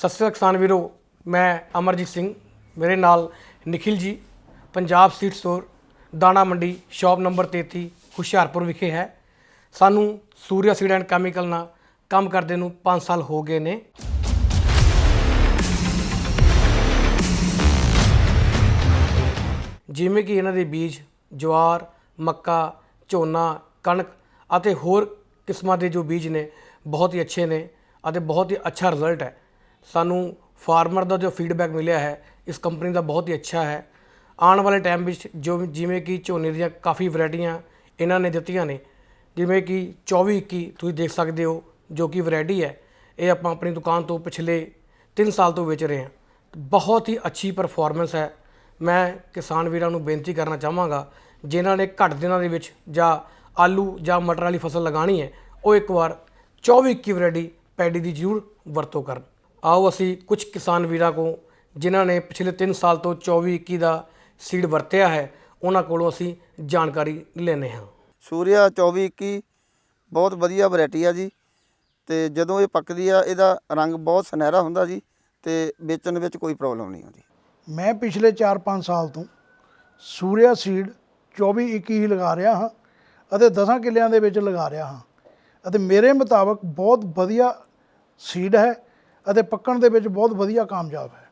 ਸਤਿ ਸ਼੍ਰੀ ਅਕਾਲ ਕਿਸਾਨ ਵੀਰੋ, ਮੈਂ ਅਮਰਜੀਤ ਸਿੰਘ, ਮੇਰੇ ਨਾਲ ਨikhil ਜੀ, ਪੰਜਾਬ ਸੀਡ ਸਟੋਰ ਦਾਣਾ ਮੰਡੀ ਸ਼ਾਪ ਨੰਬਰ 33 ਹੁਸ਼ਿਆਰਪੁਰ ਵਿਖੇ ਹੈ। ਸਾਨੂੰ ਸੂਰਿਆ ਸੀਡ ਐਂਡ ਕੈਮੀਕਲ ਨਾਲ ਕੰਮ ਕਰਦੇ ਨੂੰ 5 ਸਾਲ ਹੋ ਗਏ ਨੇ। ਜਿਵੇਂ ਕਿ ਇਹਨਾਂ ਦੇ ਬੀਜ, ਜਵਾਰ, ਮੱਕਾ, ਝੋਨਾ, ਕਣਕ ਅਤੇ ਹੋਰ ਕਿਸਮਾਂ ਦੇ ਜੋ ਬੀਜ ਨੇ, ਬਹੁਤ ਹੀ ਅੱਛੇ ਨੇ ਅਤੇ ਬਹੁਤ ਹੀ ਅੱਛਾ ਰਿਜ਼ਲਟ ਹੈ। ਸਾਨੂੰ ਫਾਰਮਰ ਦਾ ਜੋ ਫੀਡਬੈਕ ਮਿਲਿਆ ਹੈ, ਇਸ ਕੰਪਨੀ ਦਾ ਬਹੁਤ ਹੀ ਅੱਛਾ ਹੈ। ਆਉਣ ਵਾਲੇ ਟਾਈਮ ਵਿੱਚ ਜੋ ਜਿਵੇਂ ਕਿ ਝੋਨੇ ਦੀਆਂ ਕਾਫੀ ਵੈਰਾਈਟੀਆਂ ਇਹਨਾਂ ਨੇ ਦਿੱਤੀਆਂ ਨੇ, ਜਿਵੇਂ ਕਿ 24 21 ਤੁਸੀਂ ਦੇਖ ਸਕਦੇ ਹੋ, ਜੋ ਕਿ ਵੈਰਾਈਟੀ ਹੈ, ਇਹ ਆਪਾਂ ਆਪਣੀ ਦੁਕਾਨ ਤੋਂ ਪਿਛਲੇ 3 ਸਾਲ ਤੋਂ ਵੇਚ ਰਹੇ ਹਾਂ। ਬਹੁਤ ਹੀ ਅੱਛੀ ਪਰਫਾਰਮੈਂਸ ਹੈ। ਮੈਂ ਕਿਸਾਨ ਵੀਰਾਂ ਨੂੰ ਬੇਨਤੀ ਕਰਨਾ ਚਾਹਾਂਗਾ, ਜਿਨ੍ਹਾਂ ਨੇ ਘੱਟ ਦਿਨਾਂ ਦੇ ਵਿੱਚ ਜਾਂ ਆਲੂ ਜਾਂ ਮਟਰ ਵਾਲੀ ਫਸਲ ਲਗਾਣੀ ਹੈ, ਉਹ ਇੱਕ ਵਾਰ 24 21 ਵੈਰਾਈਟੀ ਪੈਡੀ ਦੀ ਜ਼ਰੂਰ ਵਰਤੋਂ ਕਰਨ। ਆਓ ਅਸੀਂ ਕੁਝ ਕਿਸਾਨ ਵੀਰਾਂ ਕੋ ਜਿਨ੍ਹਾਂ ਨੇ ਪਿਛਲੇ 3 ਸਾਲ ਤੋਂ 24 21 ਦਾ ਸੀਡ ਵਰਤਿਆ ਹੈ ਉਹਨਾਂ ਕੋਲੋਂ ਅਸੀਂ ਜਾਣਕਾਰੀ ਲੈਂਦੇ ਹਾਂ। ਸੂਰਿਆ 2421 ਬਹੁਤ ਵਧੀਆ ਵੈਰਾਈਟੀ ਆ ਜੀ। ਤੇ ਜਦੋਂ ਇਹ ਪੱਕਦੀ ਆ ਇਹਦਾ ਰੰਗ ਬਹੁਤ ਸੁਨਹਿਰਾ ਹੁੰਦਾ ਜੀ ਤੇ ਵੇਚਣ ਵਿੱਚ ਕੋਈ ਪ੍ਰੋਬਲਮ ਨਹੀਂ ਆਉਂਦੀ। ਮੈਂ ਪਿਛਲੇ 4-5 ਸਾਲ ਤੋਂ ਸੂਰਿਆ ਸੀਡ 24-21 ਹੀ ਲਗਾ ਰਿਹਾ ਹਾਂ ਅਤੇ 10 ਕਿੱਲਿਆਂ ਦੇ ਵਿੱਚ ਲਗਾ ਰਿਹਾ ਹਾਂ। ਅਤੇ ਮੇਰੇ ਮੁਤਾਬਕ ਬਹੁਤ ਵਧੀਆ ਸੀਡ ਹੈ ਅਤੇ ਪੱਕਣ ਦੇ ਵਿੱਚ ਬਹੁਤ ਵਧੀਆ ਕਾਮਯਾਬ ਹੈ।